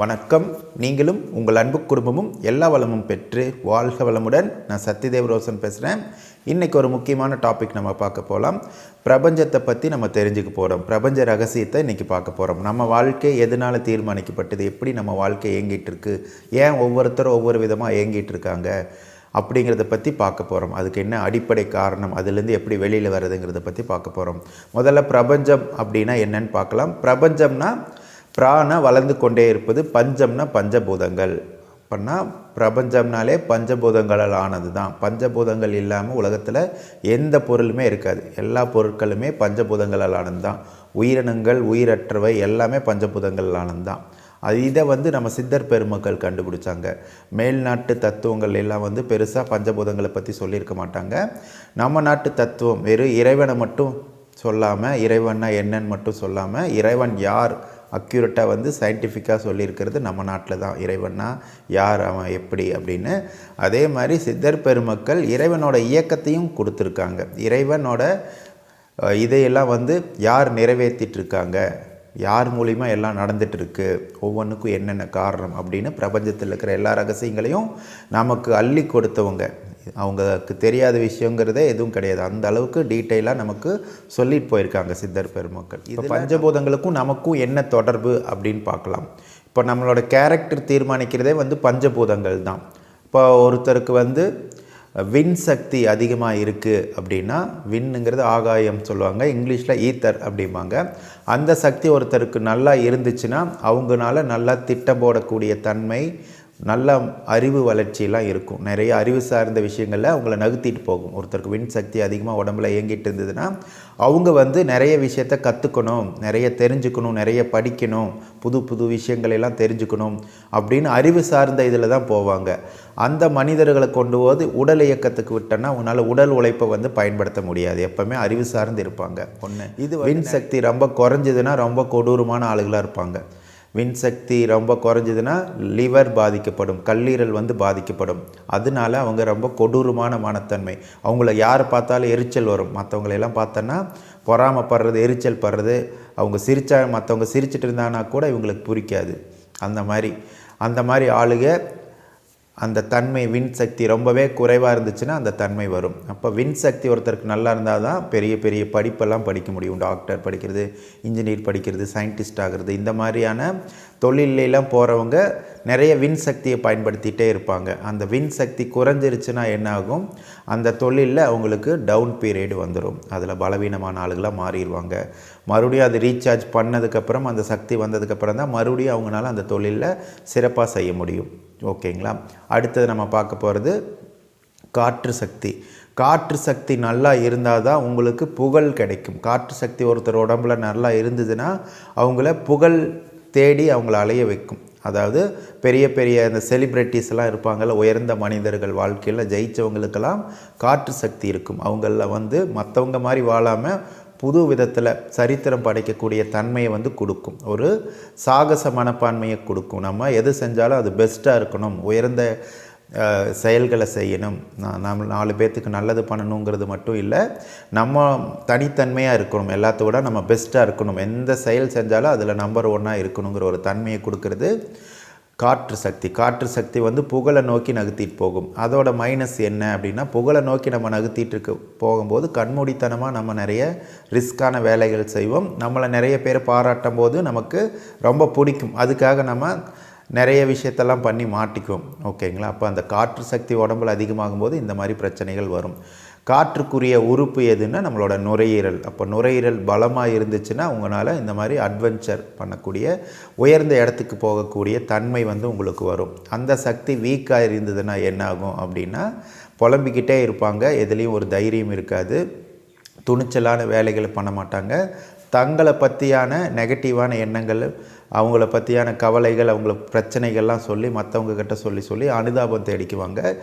வணக்கம். நீங்களும் உங்கள் அன்பு குடும்பமும் எல்லா வளமும் பெற்று வாழ்க வளமுடன். நான் சத்யதேவ் ரோசன் பேசுகிறேன் இன்றைக்கி ஒரு முக்கியமான டாபிக் நம்ம பார்க்க போகலாம் பிரபஞ்சத்தை பற்றி நம்ம தெரிஞ்சுக்க போகிறோம் பிரபஞ்ச ரகசியத்தை இன்றைக்கி பார்க்க போகிறோம் நம்ம வாழ்க்கை எதனால் தீர்மானிக்கப்பட்டது? எப்படி நம்ம வாழ்க்கை இயங்கிட்டு இருக்கு ஏன் ஒவ்வொருத்தரும் ஒவ்வொரு விதமாக இயங்கிட்டு இருக்காங்க அப்படிங்கிறத பற்றி பார்க்க போகிறோம் அதுக்கு என்ன அடிப்படை காரணம்? அதுலேருந்து எப்படி வெளியில் வர்றதுங்கிறத பற்றி பார்க்க போகிறோம் முதல்ல பிரபஞ்சம் அப்படின்னா என்னன்னு பார்க்கலாம். பிரபஞ்சம்னா பிராண வளர்ந்து கொண்டே இருப்பது பஞ்சம்னா பஞ்சபூதங்கள். அப்படின்னா பிரபஞ்சம்னாலே பஞ்சபூதங்களால் ஆனது தான் பஞ்சபூதங்கள் இல்லாமல் உலகத்தில் எந்த பொருளுமே இருக்காது. எல்லா பொருட்களுமே பஞ்சபூதங்களால் ஆனது தான் உயிரினங்கள் உயிரற்றவை எல்லாமே பஞ்சபூதங்களால் ஆனது தான் அது இதை வந்து நம்ம சித்தர் பெருமக்கள் கண்டுபிடிச்சாங்க. மேல்நாட்டு தத்துவங்கள் எல்லாம் வந்து பெருசாக பஞ்சபூதங்களை பற்றி சொல்லியிருக்க மாட்டாங்க. நம்ம நாட்டு தத்துவம் வெறும் இறைவனை மட்டும் சொல்லாமல் இறைவன்னா என்னன்னு மட்டும் சொல்லாமல் இறைவன் யார் அக்யூரேட்டாக வந்து சயின்டிஃபிக்காக சொல்லியிருக்கிறது நம்ம நாட்டில் தான் இறைவன்னா யார் அவன் எப்படி அப்படின்னு. அதே மாதிரி சித்தர் பெருமக்கள் இறைவனோட இயக்கத்தையும் கொடுத்துருக்காங்க. இறைவனோட இதையெல்லாம் வந்து யார் நிறைவேற்றிட்டுருக்காங்க? யார் மூலிமா எல்லாம் நடந்துகிட்ருக்கு ஒவ்வொன்றுக்கும் என்னென்ன காரணம் அப்படின்னு பிரபஞ்சத்தில் இருக்கிற எல்லா ரகசியங்களையும் நமக்கு அள்ளி கொடுத்தவங்க. அவங்களுக்கு தெரியாத விஷயங்கிறதே எதுவும் கிடையாது. அந்த அளவுக்கு டீட்டெயிலாக நமக்கு சொல்லிட்டு போயிருக்காங்க சித்தர் பெருமக்கள். இப்போ பஞ்சபூதங்களுக்கும் நமக்கும் என்ன தொடர்பு அப்படின்னு பார்க்கலாம். இப்போ நம்மளோட கேரக்டர் தீர்மானிக்கிறதே வந்து பஞ்சபூதங்கள் தான். இப்போ ஒருத்தருக்கு வந்து வின் சக்தி அதிகமாக இருக்குது அப்படின்னா வின்னுங்கிறது ஆகாயம் சொல்லுவாங்க இங்கிலீஷில் ஈத்தர் அப்படிம்பாங்க. அந்த சக்தி ஒருத்தருக்கு நல்லா இருந்துச்சுன்னா அவங்கனால நல்லா திட்டம் போடக்கூடிய தன்மை நல்ல அறிவு வளர்ச்சியெல்லாம் இருக்கும். நிறைய அறிவு சார்ந்த விஷயங்களில் அவங்கள நகர்த்திட்டு போகும். ஒருத்தருக்கு வின் சக்தி அதிகமாக உடம்புல இயங்கிட்டு இருந்ததுன்னா அவங்க வந்து நிறைய விஷயத்த கற்றுக்கணும் நிறைய தெரிஞ்சுக்கணும் நிறைய படிக்கணும் புது புது விஷயங்கள் எல்லாம் தெரிஞ்சுக்கணும் அப்படின்னு அறிவு சார்ந்த இதில் தான் போவாங்க. அந்த மனிதர்களை கொண்டு போது உடல் இயக்கத்துக்கு விட்டோன்னா அவங்களால உடல் உழைப்பை வந்து பயன்படுத்த முடியாது. எப்பவுமே அறிவு சார்ந்து இருப்பாங்க. ஒன்று இது வின் சக்தி ரொம்ப குறைஞ்சதுன்னா ரொம்ப கொடூரமான ஆளுகளாக இருப்பாங்க. மின்சக்தி ரொம்ப குறைஞ்சதுன்னா லிவர் பாதிக்கப்படும் கல்லீரல் வந்து பாதிக்கப்படும். அதனால அவங்க ரொம்ப கொடூரமான மனத்தன்மை. அவங்கள யார் பார்த்தாலும் எரிச்சல் வரும். மற்றவங்களையெல்லாம் பார்த்தோன்னா பொறாமப்படுறது எரிச்சல் படுறது அவங்க சிரித்தா மற்றவங்க சிரிச்சிட்டு இருந்தாங்கன்னா கூட இவங்களுக்கு பிடிக்காது அந்த மாதிரி அந்த மாதிரி ஆளுக அந்த தன்மை வின் சக்தி ரொம்பவே குறைவாக இருந்துச்சுன்னா அந்த தன்மை வரும். அப்போ வின் சக்தி ஒருத்தருக்கு நல்லா இருந்தால் தான் பெரிய பெரிய படிப்பெல்லாம் படிக்க முடியும். டாக்டர் படிக்கிறது இன்ஜினியர் படிக்கிறது சயின்டிஸ்ட் ஆகிறது இந்த மாதிரியான தொழிலெலாம் போகிறவங்க நிறைய வின் சக்தியை பயன்படுத்திகிட்டே இருப்பாங்க. அந்த வின் சக்தி குறைஞ்சிருச்சுன்னா என்ன ஆகும் அந்த தொழிலில் அவங்களுக்கு டவுன் பீரியட் வந்துடும் அதில் பலவீனமான ஆளுகளாக மாறிடுவாங்க மறுபடியும் அது ரீசார்ஜ் பண்ணதுக்கப்புறம் அந்த சக்தி வந்ததுக்கப்புறம் தான் மறுபடியும் அவங்களால அந்த தொழிலில் சிறப்பாக செய்ய முடியும். ஓகேங்களா? அடுத்தது நம்ம பார்க்க போகிறது காற்று சக்தி. காற்று சக்தி நல்லா இருந்தால் தான் உங்களுக்கு புகழ் கிடைக்கும். காற்று சக்தி ஒருத்தர் உடம்புல நல்லா இருந்ததுன்னா அவங்கள புகழ் தேடி அவங்கள அலைய வைக்கும். அதாவது பெரிய பெரிய இந்த செலிப்ரிட்டிஸ்லாம் இருப்பாங்கள்ல இருப்பாங்கல்ல உயர்ந்த மனிதர்கள் வாழ்க்கையில் ஜெயித்தவங்களுக்கெல்லாம் காற்று சக்தி இருக்கும். அவங்களில் வந்து மற்றவங்க மாதிரி வாழாமல் புது விதத்தில் சரித்திரம் படைக்கக்கூடிய தன்மையை வந்து கொடுக்கும். ஒரு சாகச மனப்பான்மையை கொடுக்கும். நம்ம எது செஞ்சாலும் அது பெஸ்ட்டாக இருக்கணும். உயர்ந்த செயல்களை செய்யணும். நம்ம நாலு பேர்த்துக்கு நல்லது பண்ணணுங்கிறது மட்டும் இல்லை நம்ம தனித்தன்மையாக இருக்கணும். எல்லாத்தோட விட நம்ம பெஸ்ட்டாக இருக்கணும். எந்த செயல் செஞ்சாலும் அதில் நம்பர் ஒன்னாக இருக்கணுங்கிற ஒரு தன்மையை கொடுக்கறது காற்று சக்தி. காற்று சக்தி வந்து புகழை நோக்கி நகர்த்திட்டு போகும். அதோட மைனஸ் என்ன அப்படின்னா புகழை நோக்கி நம்ம நகர்த்திட்டு இருக்க போகும்போது கண்மூடித்தனமாக நம்ம நிறைய ரிஸ்க்கான வேலைகள் செய்வோம். நம்மளை நிறைய பேர் பாராட்டும் போது நமக்கு ரொம்ப பிடிக்கும். அதுக்காக நம்ம நிறைய விஷயத்தெல்லாம் பண்ணி மாட்டிக்கும். ஓகேங்களா? அப்போ அந்த காற்று சக்தி உடம்புல அதிகமாகும் போது இந்த மாதிரி பிரச்சனைகள் வரும். காற்றுக்குரிய உறுப்பு எதுன்னா நம்மளோட நுரையீரல். அப்போ நுரையீரல் பலமாக இருந்துச்சுன்னா உங்களால் இந்த மாதிரி அட்வென்ச்சர் பண்ணக்கூடிய உயர்ந்த இடத்துக்கு போகக்கூடிய தன்மை வந்து உங்களுக்கு வரும். அந்த சக்தி வீக்காக இருந்ததுன்னா என்னாகும் அப்படின்னா புலம்பிக்கிட்டே இருப்பாங்க. எதுலேயும் ஒரு தைரியம் இருக்காது. துணிச்சலான வேலைகளை பண்ண மாட்டாங்க. தங்களை பற்றியான நெகட்டிவான எண்ணங்கள் அவங்கள பற்றியான கவலைகள் அவங்கள பிரச்சனைகள்லாம் சொல்லி மற்றவங்க கிட்ட சொல்லி சொல்லி அனுதாபம் தேடிக்குவாங்க.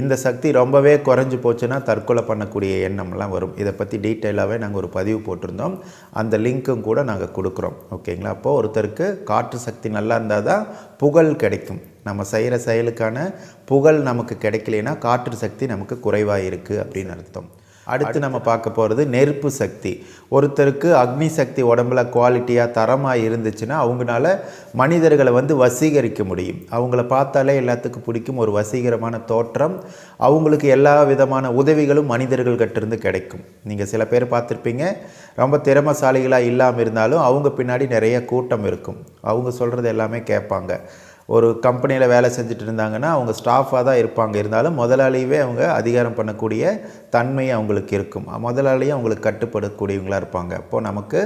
இந்த சக்தி ரொம்பவே குறைஞ்சி போச்சுன்னா தற்கொலை பண்ணக்கூடிய எண்ணம்லாம் வரும். இதை பற்றி டீட்டெயிலாகவே நாங்கள் ஒரு பதிவு போட்டிருந்தோம். அந்த லிங்க்கும் கூட நாங்கள் கொடுக்குறோம். ஓகேங்களா? அப்போது ஒருத்தருக்கு காற்று சக்தி நல்லா இருந்தால் தான் புகழ் கிடைக்கும். நம்ம செய்கிற செயலுக்கான புகழ் நமக்கு கிடைக்கலனா காற்று சக்தி நமக்கு குறைவாக இருக்குது அப்படின்னு அர்த்தம். அடுத்து நம்ம பார்க்க போகிறது நெருப்பு சக்தி. ஒருத்தருக்கு அக்னி சக்தி உடம்புல குவாலிட்டியாக தரமாக இருந்துச்சுன்னா அவங்களால மனிதர்களை வந்து வசீகரிக்க முடியும். அவங்கள பார்த்தாலே எல்லாத்துக்கும் பிடிக்கும் ஒரு வசீகரமான தோற்றம். அவங்களுக்கு எல்லா விதமான உதவிகளும் மனிதர்கள்கிட்ட இருந்து கிடைக்கும். நீங்கள் சில பேர் பார்த்துருப்பீங்க ரொம்ப திறமசாலிகளாக இல்லாமல் இருந்தாலும் அவங்க பின்னாடி நிறைய கூட்டம் இருக்கும். அவங்க சொல்கிறது எல்லாமே கேட்பாங்க. ஒரு கம்பெனியில் வேலை செஞ்சுட்டு இருந்தாங்கன்னா அவங்க ஸ்டாஃபாக தான் இருப்பாங்க. இருந்தாலும் முதலாளியவே அவங்க அதிகாரம் பண்ணக்கூடிய தன்மை அவங்களுக்கு இருக்கும். முதலாளியும் அவங்களுக்கு கட்டுப்படக்கூடியவங்களாக இருப்பாங்க. அப்போது நமக்கு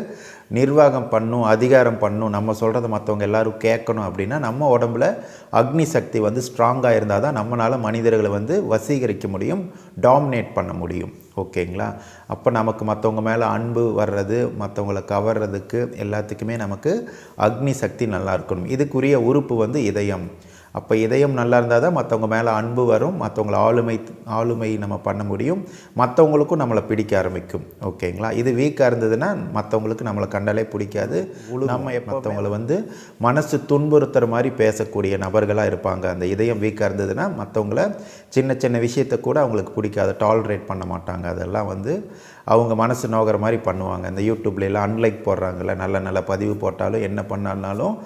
நிர்வாகம் பண்ணும் அதிகாரம் பண்ணும் நம்ம சொல்கிறத மற்றவங்க எல்லோரும் கேட்கணும் அப்படின்னா நம்ம உடம்புல அக்னி சக்தி வந்து ஸ்ட்ராங்காக இருந்தால் தான் நம்மளால் மனிதர்களை வந்து வசீகரிக்க முடியும் டாமினேட் பண்ண முடியும். ஓகேங்களா? அப்போ நமக்கு மற்றவங்க மேலே அன்பு வர்றது மற்றவங்கள கவர்றதுக்கு எல்லாத்துக்குமே நமக்கு அக்னி சக்தி நல்லா இருக்கணும். இதுக்குரிய உறுப்பு வந்து இதயம். அப்போ இதயம் நல்லா இருந்தால் தான் மற்றவங்க மேலே அன்பு வரும் மற்றவங்கள ஆளுமை ஆளுமை நம்ம பண்ண முடியும். மற்றவங்களுக்கும் நம்மளை பிடிக்க ஆரம்பிக்கும். ஓகேங்களா? இது வீக்காக இருந்ததுன்னா மற்றவங்களுக்கு நம்மளை கண்டாலே பிடிக்காது. நம்ம மற்றவங்கள வந்து மனசு துன்புறுத்துற மாதிரி பேசக்கூடிய நபர்களாக இருப்பாங்க. அந்த இதயம் வீக்காக இருந்ததுன்னா மற்றவங்கள சின்ன சின்ன விஷயத்தை கூட அவங்களுக்கு பிடிக்காது. டாலரேட் பண்ண மாட்டாங்க. அதெல்லாம் வந்து அவங்க மனசு நோகிற மாதிரி பண்ணுவாங்க. இந்த யூடியூப்லாம் அன்லைக் போடுறாங்கல்ல. நல்ல நல்ல பதிவு போட்டாலும் என்ன பண்ணாலும்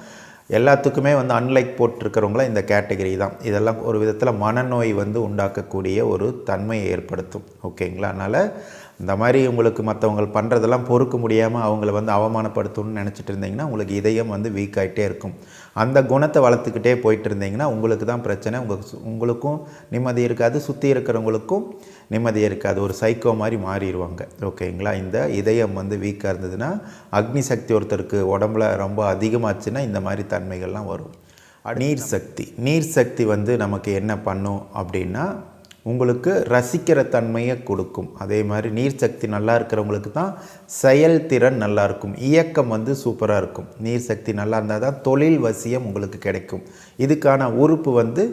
எல்லாத்துக்குமே வந்து அன்லைக் போட்டிருக்கிறவங்கள இந்த கேட்டகரி தான். இதெல்லாம் ஒரு விதத்தில் மனநோய் வந்து உண்டாக்கக்கூடிய ஒரு தன்மையை ஏற்படுத்தும். ஓகேங்களா அதனால் இந்த மாதிரி உங்களுக்கு மற்றவங்க பண்ணுறதெல்லாம் பொறுக்க முடியாமல் அவங்கள வந்து அவமானப்படுத்தணும்னு நினச்சிட்டு இருந்தீங்கன்னா உங்களுக்கு இதயம் வந்து வீக் ஆகிட்டே இருக்கும். அந்த குணத்தை வளர்த்துக்கிட்டே போயிட்டு இருந்தீங்கன்னா உங்களுக்கு தான் பிரச்சனை. உங்களுக்கு உங்களுக்கும் நிம்மதி இருக்காது. சுற்றி இருக்கிறவங்களுக்கும் நிம்மதி இருக்காது. ஒரு சைக்கோ மாதிரி மாறிடுவாங்க. ஓகேங்களா? இந்த இதயம் வந்து வீக்காக இருந்ததுன்னா அக்னி சக்தி ஒருத்தருக்கு உடம்புல ரொம்ப அதிகமாச்சுன்னா இந்த மாதிரி தன்மைகள்லாம் வரும். நீர் சக்தி. நீர் சக்தி வந்து நமக்கு என்ன பண்ணும் அப்படின்னா உங்களுக்கு ரசிக்கிற தன்மையை கொடுக்கும். அதே மாதிரி நீர் சக்தி நல்லா இருக்கிறவங்களுக்கு தான் செயல்திறன் நல்லா இருக்கும். இயக்கம் வந்து சூப்பராக இருக்கும். நீர் சக்தி நல்லா இருந்தால் தான் தொழில் வசியம் உங்களுக்கு கிடைக்கும். இதுக்கான உறுப்பு வந்து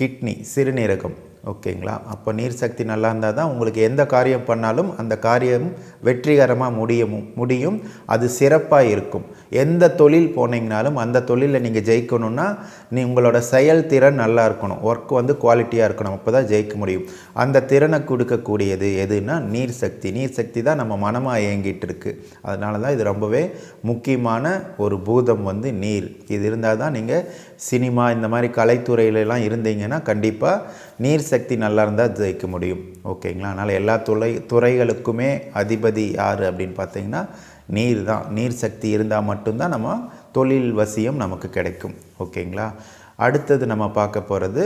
கிட்னி சிறுநீரகம். ஓகேங்களா? அப்போ நீர் சக்தி நல்லா இருந்தால் தான் உங்களுக்கு எந்த காரியம் பண்ணாலும் அந்த காரியம் வெற்றிகரமாக முடியும் முடியும். அது சிறப்பாக இருக்கும். எந்த தொழில் போனீங்கனாலும் அந்த தொழிலில் நீங்கள் ஜெயிக்கணும்னா நீ உங்களோட செயல்திறன் நல்லா இருக்கணும். ஒர்க் வந்து குவாலிட்டியாக இருக்கணும். அப்போ தான் ஜெயிக்க முடியும். அந்த திறனை கொடுக்கக்கூடியது எதுனா நீர் சக்தி. நீர் சக்தி தான் நம்ம மனமாக இயங்கிட்டு இருக்கு. அதனால தான் இது ரொம்பவே முக்கியமான ஒரு பூதம் வந்து நீர். இது இருந்தால் தான் நீங்கள் சினிமா இந்த மாதிரி கலைத்துறையிலலாம் இருந்தீங்கன்னா கண்டிப்பாக நீர் சக்தி நல்லா இருந்தால் ஜெயிக்க முடியும். ஓகேங்களா? அதனால் எல்லா துறை துறைகளுக்குமே அதிபதி யார் அப்படின்னு பார்த்தீங்கன்னா நீர் தான். நீர் சக்தி இருந்தால் மட்டும்தான் நம்ம தொழில் வசியம் நமக்கு கிடைக்கும். ஓகேங்களா? அடுத்தது நம்ம பார்க்க போகிறது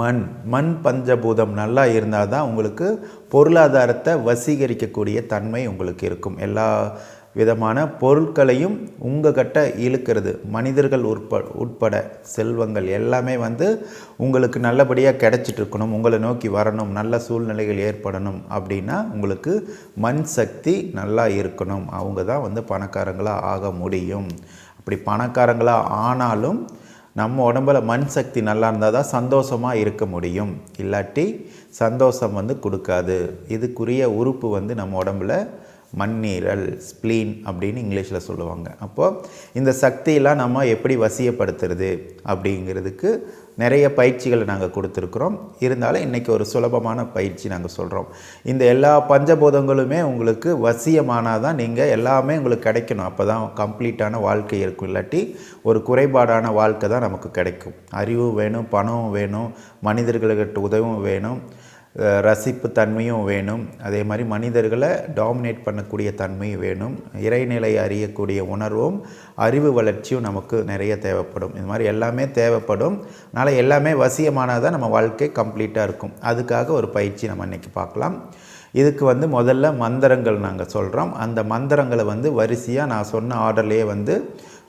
மண். மண் பஞ்சபூதம் நல்லா இருந்தால் தான் உங்களுக்கு பொருளாதாரத்தை வசீகரிக்கக்கூடிய தன்மை உங்களுக்கு இருக்கும். எல்லா விதமான பொருட்களையும் உங்கள் கிட்ட இழுக்கிறது. மனிதர்கள் உட்ப உட்பட செல்வங்கள் எல்லாமே வந்து உங்களுக்கு நல்லபடியாக கிடச்சிட்டு இருக்கணும் உங்களை நோக்கி வரணும். நல்ல சூழ்நிலைகள் ஏற்படணும் அப்படின்னா உங்களுக்கு மண் சக்தி நல்லா இருக்கணும். அவங்க தான் வந்து பணக்காரங்களாக ஆக முடியும். அப்படி பணக்காரங்களாக ஆனாலும் நம்ம உடம்புல மண் சக்தி நல்லா இருந்தால் தான் சந்தோஷமாக இருக்க முடியும். இல்லாட்டி சந்தோஷம் வந்து கொடுக்காது. இதுக்குரிய உறுப்பு வந்து நம்ம உடம்புல மண்ணீரல் ஸ்ப்ளீன் அப்படின்னு இங்கிலீஷில் சொல்லுவாங்க. அப்போது இந்த சக்தியெல்லாம் நம்ம எப்படி வசியப்படுத்துறது அப்படிங்கிறதுக்கு நிறைய பயிற்சிகளை நாங்கள் கொடுத்துருக்குறோம். இருந்தாலும் இன்றைக்கி ஒரு சுலபமான பயிற்சி நாங்கள் சொல்கிறோம் இந்த எல்லா பஞ்சபூதங்களுமே உங்களுக்கு வசியமானால் தான் நீங்கள் எல்லாமே உங்களுக்கு கிடைக்கணும். அப்போ தான் கம்ப்ளீட்டான வாழ்க்கை இருக்கும். இல்லாட்டி ஒரு குறைபாடான வாழ்க்கை தான் நமக்கு கிடைக்கும். அறிவு வேணும் பணம் வேணும் மனிதர்களுக்கிட்ட உதவும் வேணும். ரசிப்பு தன்மையும் வேணும். அதே மாதிரி மனிதர்களை டாமினேட் பண்ணக்கூடிய தன்மையும் வேணும். இறைநிலை அறியக்கூடிய உணர்வும் அறிவு வளர்ச்சியும் நமக்கு நிறைய தேவைப்படும். இது மாதிரி எல்லாமே தேவைப்படும். அதனால் எல்லாமே வசியமானது தான் நம்ம வாழ்க்கை கம்ப்ளீட்டாக இருக்கும். அதுக்காக ஒரு பயிற்சி நம்ம இன்றைக்கி பார்க்கலாம். இதுக்கு வந்து முதல்ல மந்திரங்கள் நாங்கள் சொல்கிறோம் அந்த மந்திரங்களை வந்து வரிசையாக நான் சொன்ன ஆர்டர்லேயே வந்து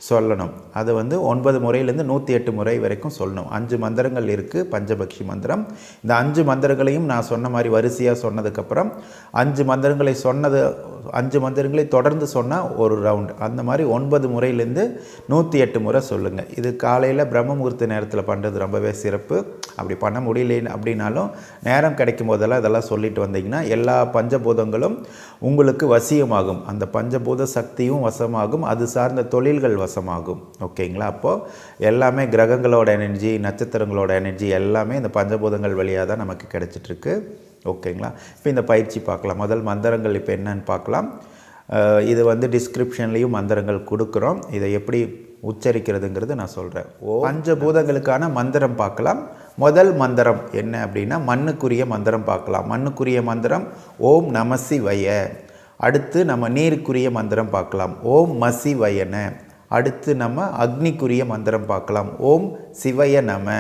சொல்லணும். அது வந்து ஒன்பது முறையிலேருந்து நூற்றி எட்டு முறை வரைக்கும் சொல்லணும். அஞ்சு மந்திரங்கள் இருக்குது பஞ்சபக்ஷி மந்திரம். இந்த அஞ்சு மந்திரங்களையும் நான் சொன்ன மாதிரி வரிசையாக சொன்னதுக்கப்புறம் அஞ்சு மந்திரங்களை சொன்னது அஞ்சு மந்திரங்களை தொடர்ந்து சொன்னால் ஒரு ரவுண்ட் அந்த மாதிரி ஒன்பது முறையிலேருந்து நூற்றி எட்டு முறை சொல்லுங்கள் இது காலையில் பிரம்ம முகூர்த்த நேரத்தில் பண்ணுறது ரொம்பவே சிறப்பு. அப்படி பண்ண முடியல அப்படின்னாலும் நேரம் கிடைக்கும் போதெல்லாம் இதெல்லாம் சொல்லிட்டு வந்தீங்கன்னா எல்லா பஞ்சபூதங்களும் உங்களுக்கு வசியமாகும். அந்த பஞ்சபூத சக்தியும் வசமாகும். அது சார்ந்த தொழில்கள் வசம் வசமாகும் ஓகேங்களா? அப்போது எல்லாமே கிரகங்களோட எனர்ஜி நட்சத்திரங்களோட எனர்ஜி எல்லாமே இந்த பஞ்சபூதங்கள் வழியாக தான் நமக்கு கிடைச்சிட்ருக்கு. ஓகேங்களா? இப்போ இந்த பயிற்சி பார்க்கலாம். முதல் மந்திரங்கள் இப்போ என்னன்னு பார்க்கலாம். இது வந்து டிஸ்கிரிப்ஷன்லேயும் மந்திரங்கள் கொடுக்குறோம். இதை எப்படி உச்சரிக்கிறதுங்கிறது நான் சொல்கிறேன் ஓ பஞ்சபூதங்களுக்கான மந்திரம் பார்க்கலாம். முதல் மந்திரம் என்ன அப்படின்னா மண்ணுக்குரிய மந்திரம் பார்க்கலாம். மண்ணுக்குரிய மந்திரம் ஓம் நமசி வய அடுத்து நம்ம நீருக்குரிய மந்திரம் பார்க்கலாம். ஓம் மசி வயன அடுத்து நம்ம அக்னிக்குரிய மந்திரம் பார்க்கலாம். ஓம் சிவய நம.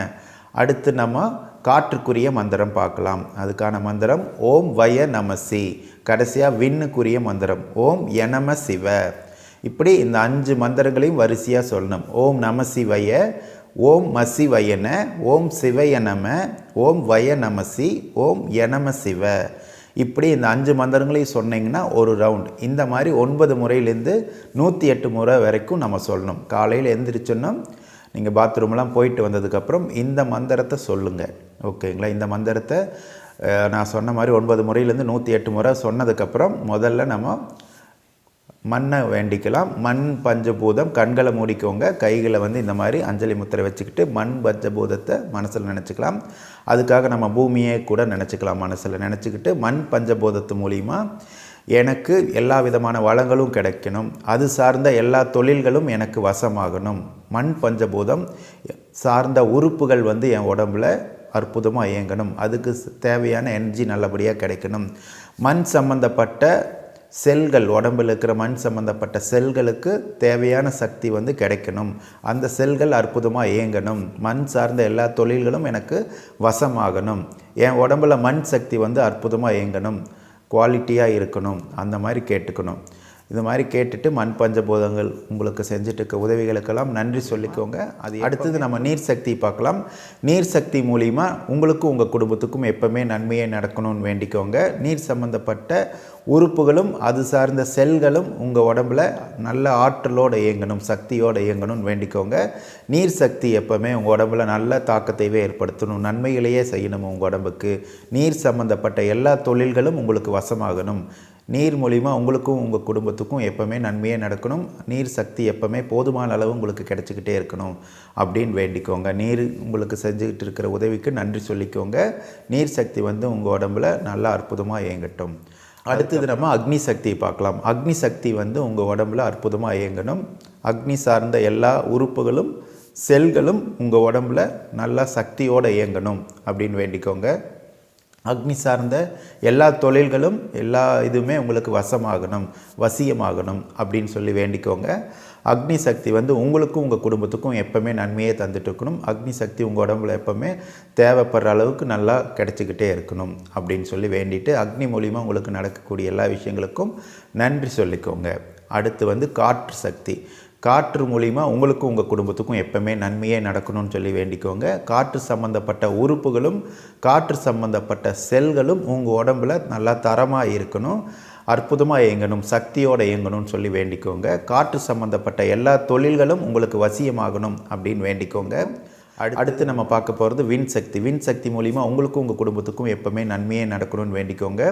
அடுத்து நம்ம காற்றுக்குரிய மந்திரம் பார்க்கலாம். அதுக்கான மந்திரம் ஓம் வய நமசி. கடைசியாக விண்ணுக்குரிய மந்திரம் ஓம் எனம சிவ. இப்படி இந்த அஞ்சு மந்திரங்களையும் வரிசையாக சொல்லணும். ஓம் நம சிவய ஓம் மசி வயன ஓம் சிவய நம ஓம் வய நமசி ஓம் எனம சிவ. இப்படி இந்த அஞ்சு மந்திரங்களையும் சொன்னீங்கன்னா ஒரு ரவுண்ட் இந்த மாதிரி ஒன்பது முறையிலேருந்து நூற்றி எட்டு முறை வரைக்கும் நம்ம சொல்லணும். காலையில் எந்திரிச்சோன்னா நீங்கள் பாத்ரூம்லாம் போயிட்டு வந்ததுக்கப்புறம் இந்த மந்திரத்தை சொல்லுங்கள் ஓகேங்களா? இந்த மந்திரத்தை நான் சொன்ன மாதிரி ஒன்பது முறையிலேருந்து நூற்றி எட்டு முறை சொன்னதுக்கப்புறம் முதல்ல நம்ம மண்ணை வேண்டிக்கலாம். மண் பஞ்சபூதம் கண்களை மூடிக்கோங்க. கைகளை வந்து இந்த மாதிரி அஞ்சலி முத்திரை வச்சுக்கிட்டு மண் பஞ்சபூதத்தை மனசில் நினச்சிக்கலாம். அதுக்காக நம்ம பூமியே கூட நினச்சிக்கலாம் மனசில். நினச்சிக்கிட்டு மண் பஞ்சபூதத்து மூலிமா எனக்கு எல்லா விதமான வளங்களும் கிடைக்கணும். அது சார்ந்த எல்லா தொழில்களும் எனக்கு வசமாகணும். மண் பஞ்சபூதம் சார்ந்த உறுப்புகள் வந்து என் உடம்புல அற்புதமாக இயங்கணும். அதுக்கு தேவையான எனர்ஜி நல்லபடியாக கிடைக்கணும். மண் சம்பந்தப்பட்ட செல்கள் உடம்பில் இருக்கிற மண் சம்பந்தப்பட்ட செல்களுக்கு தேவையான சக்தி வந்து கிடைக்கணும். அந்த செல்கள் அற்புதமாக இயங்கணும். மண் சார்ந்த எல்லா தொழில்களும் எனக்கு வசமாகணும். என் உடம்புல மண் சக்தி வந்து அற்புதமாக இயங்கணும். குவாலிட்டியாக இருக்கணும். அந்த மாதிரி கேட்டுக்கணும். இது மாதிரி கேட்டுட்டு மண் பஞ்சபூதங்கள் உங்களுக்கு செஞ்சுட்டு இருக்க உதவிகளுக்கெல்லாம் நன்றி சொல்லிக்கோங்க. அது அடுத்தது நம்ம நீர் சக்தி பார்க்கலாம். நீர் சக்தி மூலிமா உங்களுக்கும் உங்கள் குடும்பத்துக்கும் எப்பவுமே நன்மையே நடக்கணும்னு வேண்டிக்கோங்க. நீர் சம்மந்தப்பட்ட உறுப்புகளும் அது சார்ந்த செல்களும் உங்கள் உடம்புல நல்ல ஆற்றலோடு இயங்கணும் சக்தியோடு இயங்கணும்னு வேண்டிக்கோங்க. நீர் சக்தி எப்போவுமே உங்கள் உடம்புல நல்ல தாக்கத்தைவே ஏற்படுத்தணும். நன்மைகளையே செய்யணும் உங்கள் உடம்புக்கு. நீர் சம்பந்தப்பட்ட எல்லா தொழில்களும் உங்களுக்கு வசமாகணும். நீர் மூலிமா உங்களுக்கும் உங்கள் குடும்பத்துக்கும் எப்போவுமே நன்மையே நடக்கணும். நீர் சக்தி எப்போவுமே போதுமான அளவு உங்களுக்கு கிடைச்சிக்கிட்டே இருக்கணும் அப்படின்னு வேண்டிக்கோங்க. நீர் உங்களுக்கு செஞ்சுக்கிட்டு இருக்கிற உதவிக்கு நன்றி சொல்லிக்கோங்க. நீர் சக்தி வந்து உங்கள் உடம்புல நல்லா அற்புதமாக இயங்கட்டும். அடுத்தது நம்ம அக்னி சக்தியை பார்க்கலாம். அக்னி சக்தி வந்து உங்கள் உடம்புல அற்புதமாக இயங்கணும். அக்னி சார்ந்த எல்லா உறுப்புகளும் செல்களும் உங்கள் உடம்புல நல்லா சக்தியோடு இயங்கணும் அப்படின்னு வேண்டிக்கோங்க. அக்னி சார்ந்த எல்லா தொழில்களும் எல்லா இதுவுமே உங்களுக்கு வசமாகணும் வசியமாகணும் அப்படின்னு சொல்லி வேண்டிக்கோங்க. அக்னி சக்தி வந்து உங்களுக்கும் உங்கள் குடும்பத்துக்கும் எப்போவுமே நன்மையே தந்துட்டு இருக்கணும். அக்னி சக்தி உங்கள் உடம்புல எப்போவுமே தேவைப்படுற அளவுக்கு நல்லா கிடச்சிக்கிட்டே இருக்கணும் அப்படின்னு சொல்லி வேண்டிட்டு அக்னி மூலிமா உங்களுக்கு நடக்கக்கூடிய எல்லா விஷயங்களுக்கும் நன்றி சொல்லிக்கோங்க. அடுத்து வந்து காற்று சக்தி. காற்று மூலிமா உங்களுக்கும் உங்கள் குடும்பத்துக்கும் எப்பவுமே நன்மையே நடக்கணும்னு சொல்லி வேண்டிக்கோங்க. காற்று சம்மந்தப்பட்ட உறுப்புகளும் காற்று சம்மந்தப்பட்ட செல்களும் உங்கள் உடம்புல நல்லா தரமாக இருக்கணும். அற்புதமாக இயங்கணும் சக்தியோடு இயங்கணும்னு சொல்லி வேண்டிக்கோங்க. காற்று சம்மந்தப்பட்ட எல்லா தொழில்களும் உங்களுக்கு வசியமாகணும் அப்படின்னு வேண்டிக்கோங்க. அடுத்து நம்ம பார்க்க போகிறது விண்சக்தி. விண் சக்தி மூலிமா உங்களுக்கும் உங்கள் குடும்பத்துக்கும் எப்பவுமே நன்மையே நடக்கணும்னு வேண்டிக்கோங்க.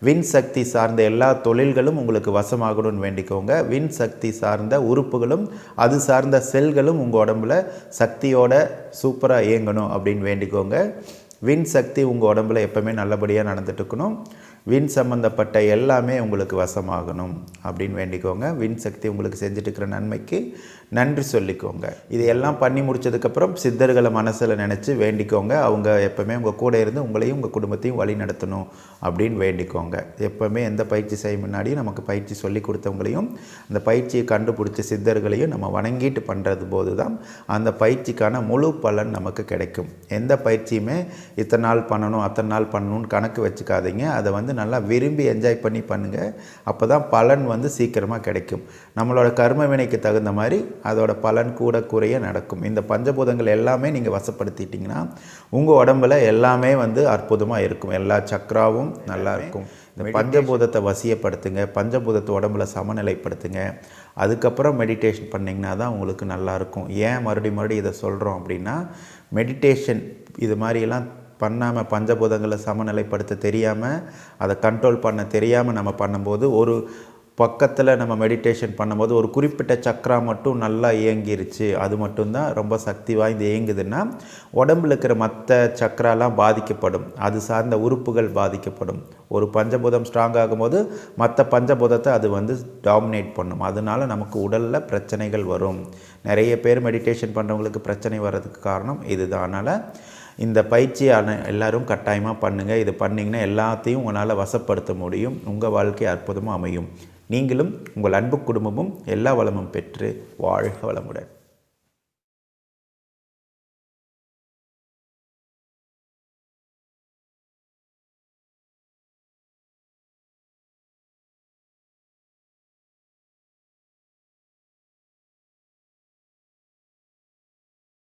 விண் சக்தி சார்ந்த எல்லா தொழில்களும் உங்களுக்கு வசமாகணும்னு வேண்டிக்கோங்க. விண் சக்தி சார்ந்த உறுப்புகளும் அது சார்ந்த செல்களும் உங்கள் உடம்புல சக்தியோட சூப்பராக இயங்கணும் அப்படின்னு வேண்டிக்கோங்க. விண் சக்தி உங்கள் உடம்புல எப்போவுமே நல்லபடியாக நடந்துட்டு இருக்கணும் விண் சம்பந்தப்பட்ட எல்லாமே உங்களுக்கு வசமாகணும் அப்படின்னு வேண்டிக்கோங்க. விண் சக்தி உங்களுக்கு செஞ்சுட்டு இருக்கிற நன்மைக்கு நன்றி சொல்லிக்கோங்க. இதையெல்லாம் பண்ணி முடிச்சதுக்கப்புறம் சித்தர்களை மனசில் நினச்சி வேண்டிக்கோங்க. அவங்க எப்போவுமே உங்கள் கூட இருந்து உங்களையும் உங்கள் குடும்பத்தையும் வழி நடத்தணும் அப்படின்னு வேண்டிக்கோங்க. எப்போவுமே எந்த பயிற்சி செய்ய முன்னாடியும் நமக்கு பயிற்சி சொல்லி கொடுத்தவங்களையும் அந்த பயிற்சியை கண்டுபிடிச்ச சித்தர்களையும் நம்ம வணங்கிட்டு பண்ணுறது போது தான் அந்த பயிற்சிக்கான முழு பலன் நமக்கு கிடைக்கும். எந்த பயிற்சியுமே இத்தனை நாள் பண்ணணும் அத்தனை நாள் பண்ணணும்னு கணக்கு வச்சுக்காதீங்க. அதை வந்து நல்லா விரும்பி என்ஜாய் பண்ணி பண்ணுங்கள் அப்போ தான் பலன் வந்து சீக்கிரமாக கிடைக்கும். நம்மளோட கர்ம வினைக்கு தகுந்த மாதிரி அதோட பலன் கூட குறைய நடக்கும். இந்த பஞ்சபூதங்கள் எல்லாமே நீங்கள் வசப்படுத்திட்டிங்கன்னா உங்கள் உடம்புல எல்லாமே வந்து அற்புதமாக இருக்கும். எல்லா சக்கராவும் நல்லா இருக்கும். இந்த பஞ்சபூதத்தை வசியப்படுத்துங்க. பஞ்சபூதத்தை உடம்புல சமநிலைப்படுத்துங்க. அதுக்கப்புறம் மெடிடேஷன் பண்ணிங்கன்னா தான் உங்களுக்கு நல்லாயிருக்கும் ஏன் மறுபடியும் மறுபடியும் இதை சொல்கிறோம் அப்படின்னா மெடிடேஷன் இது மாதிரியெல்லாம் பண்ணாமல் பஞ்சபூதங்களை சமநிலைப்படுத்த தெரியாமல் அதை கண்ட்ரோல் பண்ண தெரியாமல் நம்ம பண்ணும்போது ஒரு பக்கத்தில் நம்ம மெடிடேஷன் பண்ணும்போது ஒரு குறிப்பிட்ட சக்கரா மட்டும் நல்லா இயங்கிருச்சு. அது மட்டும்தான் ரொம்ப சக்தி வாய்ந்து இயங்குதுன்னா உடம்புல இருக்கிற மற்ற சக்கராலாம் பாதிக்கப்படும். அது சார்ந்த உறுப்புகள் பாதிக்கப்படும். ஒரு பஞ்சபூதம் ஸ்ட்ராங் ஆகும்போது மற்ற பஞ்சபூதத்தை அது வந்து டாமினேட் பண்ணும். அதனால நமக்கு உடலில் பிரச்சனைகள் வரும். நிறைய பேர் மெடிடேஷன் பண்ணுறவங்களுக்கு பிரச்சனை வர்றதுக்கு காரணம் இதுதான். அதனால் இந்த பயிற்சி எல்லாரும் கட்டாயமாக பண்ணுங்கள் இது பண்ணிங்கன்னா எல்லாத்தையும் உங்களால் வசப்படுத்த முடியும். உங்கள் வாழ்க்கை அற்புதமாக அமையும். நீங்களும் உங்கள் அன்பு குடும்பமும் எல்லா வளமும் பெற்று வாழ்க வளமுடன்.